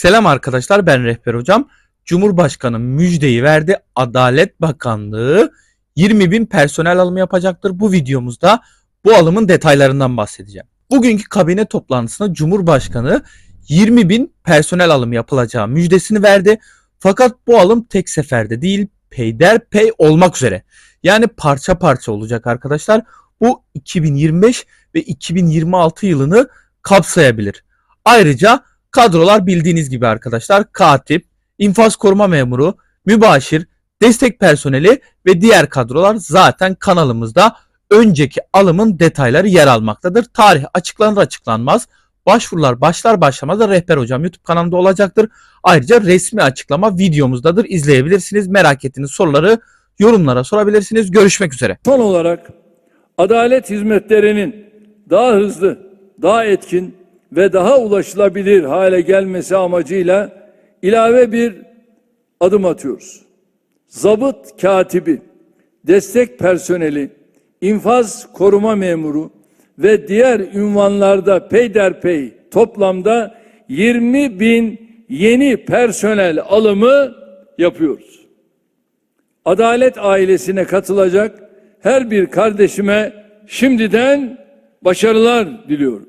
Selam arkadaşlar ben Rehber Hocam. Cumhurbaşkanı müjdeyi verdi. Adalet Bakanlığı 20 bin personel alımı yapacaktır. Bu videomuzda bu alımın detaylarından bahsedeceğim. Bugünkü kabine toplantısında Cumhurbaşkanı 20 bin personel alımı yapılacağı müjdesini verdi. Fakat bu alım tek seferde değil peyderpey olmak üzere. Yani parça parça olacak arkadaşlar. Bu 2025 ve 2026 yılını kapsayabilir. Ayrıca kadrolar bildiğiniz gibi arkadaşlar katip, infaz koruma memuru, mübaşir, destek personeli ve diğer kadrolar zaten kanalımızda önceki alımın detayları yer almaktadır. Tarih açıklanır açıklanmaz. Başvurular başlar başlamaz da Rehber Hocam YouTube kanalında olacaktır. Ayrıca resmi açıklama videomuzdadır. İzleyebilirsiniz. Merak ettiğiniz soruları yorumlara sorabilirsiniz. Görüşmek üzere. Son olarak adalet hizmetlerinin daha hızlı, daha etkin ve daha ulaşılabilir hale gelmesi amacıyla ilave bir adım atıyoruz. Zabıt katibi, destek personeli, infaz koruma memuru ve diğer ünvanlarda peyderpey toplamda 20 bin yeni personel alımı yapıyoruz. Adalet ailesine katılacak her bir kardeşime şimdiden başarılar diliyorum.